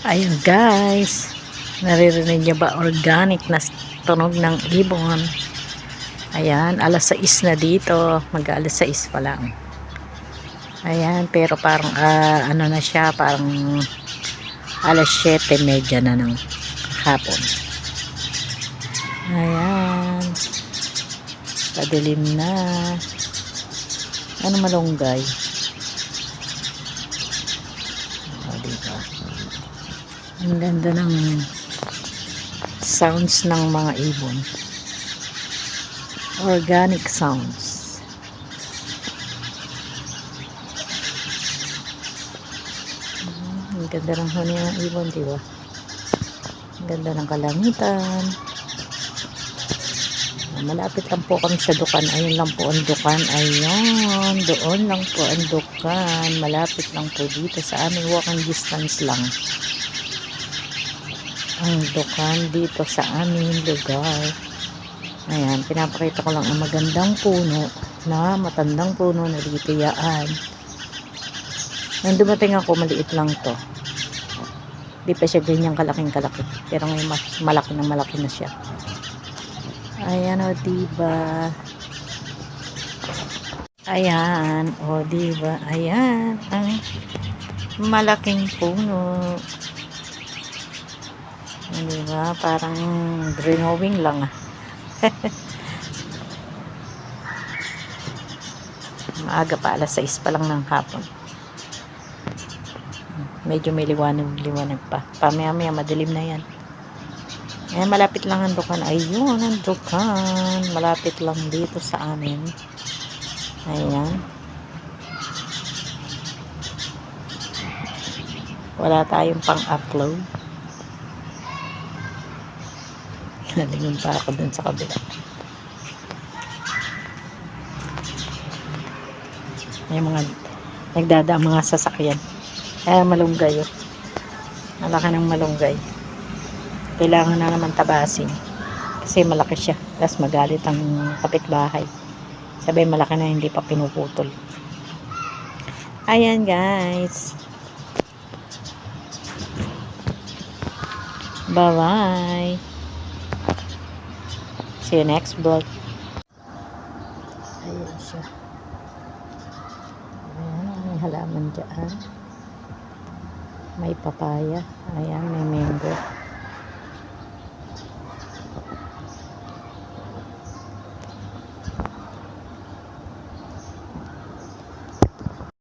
Ayun guys, naririnig niyo ba organic na tunog ng ibon? Ayan, alas 6 na dito, mag alas 6 pa lang. Ayan, pero parang ah, ano na siya, parang alas 7 medya na ng hapon. Ayan, padilim na. Ano malunggay? O, diba? Ang ganda ng sounds ng mga ibon. Organic sounds. Ang ganda ng huni ng ibon, di? Ang ganda ng kalangitan. Malapit lang po kami sa dukan. Ayun lang po ang dukan. Ayun. Doon lang po ang dukan. Malapit lang po dito sa amin. Walking distance lang ang dukan dito sa aming lugar. Ayan, pinapakita ko lang ang magandang puno na matandang puno na dito yaan. Nung dumating ako, maliit lang to. Di pa siya ganyang kalaking kalaki. Pero ngayon mas malaki na malaki na siya. Ayan o, diba? Ayan, o, diba? Ayan, ang malaking puno. Hindi ba? Parang drawing lang ah. Maaga pa, alas 6 pa lang ng hapon. Medyo may liwanag-liwanag pa. Pamaya-maya, madilim na yan. Eh, malapit lang ang dukan. Ayun, ang dukan. Malapit lang dito sa amin. Ayan. Wala tayong pang-upload. Nalingon pa ako dun sa kabila. May mga nagdadaan mga sasakyan. Kaya malunggay yun. Malaki ng malunggay. Kailangan na naman tabasin. Kasi malaki siya. Tapos magalit ang kapitbahay. Sabi malaki na hindi pa pinuputol. Ayan guys. Bye-bye. See you next vlog. Ayan siya. Ayan, may halaman dyan. May papaya. Ayan, may mango.